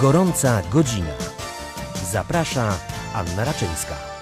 Gorąca godzina. Zaprasza Anna Raczyńska.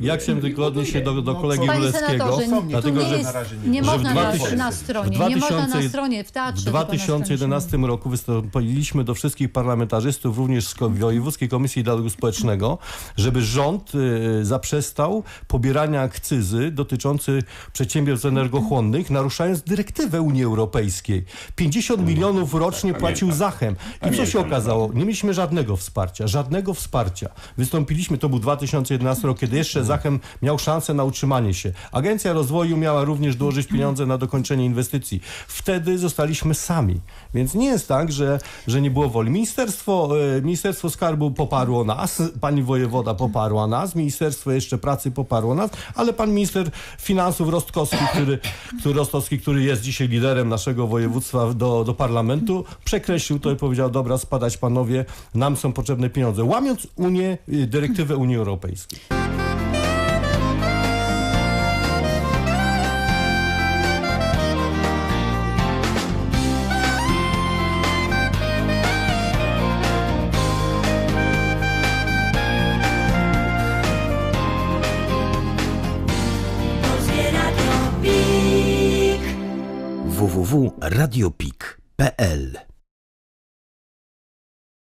Ja chciałem tylko odnieść się do, do kolegi Panie senatorze, dlatego tu nie, że jest, nie że w można na, 2000 na stronie, w nie można na 2000 stronie, w teatrze. W tylko na stronie 2011 roku wystąpiliśmy do wszystkich parlamentarzystów, również z Ko- Wojewódzkiej Komisji Dialogu Społecznego, żeby rząd y, zaprzestał pobierania akcyzy dotyczącej przedsiębiorstw energochłonnych, naruszając dyrektywę Unii Europejskiej. 50 milionów rocznie płacił Zachem. I co się okazało? Nie mieliśmy żadnego wsparcia, żadnego wsparcia. Wystąpiliśmy, to był 2011 rok, kiedy jeszcze Zachem miał szansę na utrzymanie się. Agencja Rozwoju miała również dołożyć pieniądze na dokończenie inwestycji. Wtedy zostaliśmy sami. Więc nie jest tak, że, że nie było woli. Ministerstwo, e, Ministerstwo Skarbu poparło nas, pani wojewoda poparła nas, Ministerstwo jeszcze Pracy poparło nas, ale pan minister finansów Rostkowski, który, który, Rostowski, który jest dzisiaj liderem naszego województwa do, do parlamentu, przekreślił to i powiedział, dobra, spadać panowie, nam są potrzebne pieniądze. Łamiąc Unię, y, dyrektywę Unii Europejskiej. www.radiopik.pl